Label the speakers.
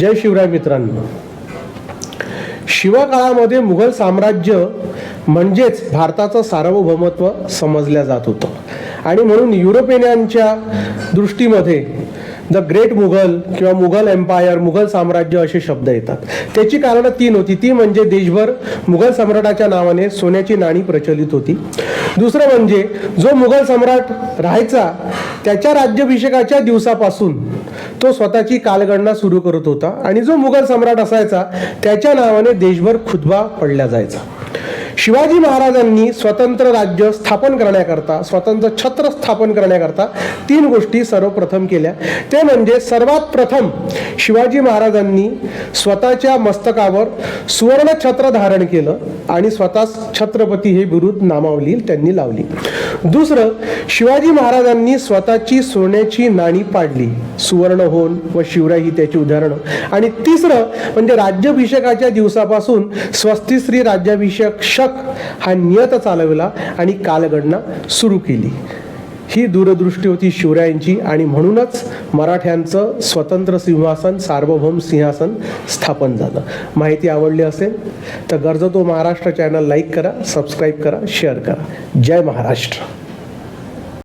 Speaker 1: जय शिवराय मित्रांनो. शिवकाळामध्ये मुघल साम्राज्य म्हणजेच भारताचं सार्वभौमत्व समजल्या जात होतं. आणि म्हणून युरोपियनांच्या दृष्टीमध्ये द ग्रेट मुघल किंवा मुघल एम्पायर मुघल साम्राज्य असे शब्द येतात. त्याची कारणं तीन होती. ती म्हणजे देशभर मुघल सम्राटाच्या नावाने सोन्याची नाणी प्रचलित होती. दुसरं म्हणजे जो मुघल सम्राट राहायचा त्याच्या राज्याभिषेकाच्या दिवसापासून तो स्वतःची कालगणना सुरू करत होता आणि जो मुघल सम्राट असायचा त्याच्या नावाने देशभर खुदबा पडला जायचा. शिवाजी महाराजांनी स्वतंत्र राज्य स्थापन करण्याकरता स्वतंत्र छत्र स्थापन करण्याकरता तीन गोष्टी सर्वप्रथम केल्या. ते म्हणजे सर्वात प्रथम शिवाजी महाराजांनी स्वतःच्या मस्तकावर सुवर्ण छत्र धारण केलं आणि स्वतः छत्रपती हे बिरुद नामावली त्यांनी लावली. दुसरं शिवाजी महाराजांनी स्वतःची सोन्याची नाणी पाडली. सुवर्ण होऊन व शिवराय ही त्याची उदाहरणं. आणि तिसरं म्हणजे राज्याभिषेकाच्या दिवसापासून स्वस्तिश्री राज्याभिषेक शक हा नियत चालवला आणि कालगणना सुरू केली. ही दूरदृष्टी होती शिवरायांची आणि म्हणूनच मराठ्यांचं स्वतंत्र सिंहासन सार्वभौम सिंहासन स्थापन झालं. माहिती आवडली असेल तर गरज तो महाराष्ट्र चॅनल लाईक करा सबस्क्राईब करा शेअर करा. जय महाराष्ट्र.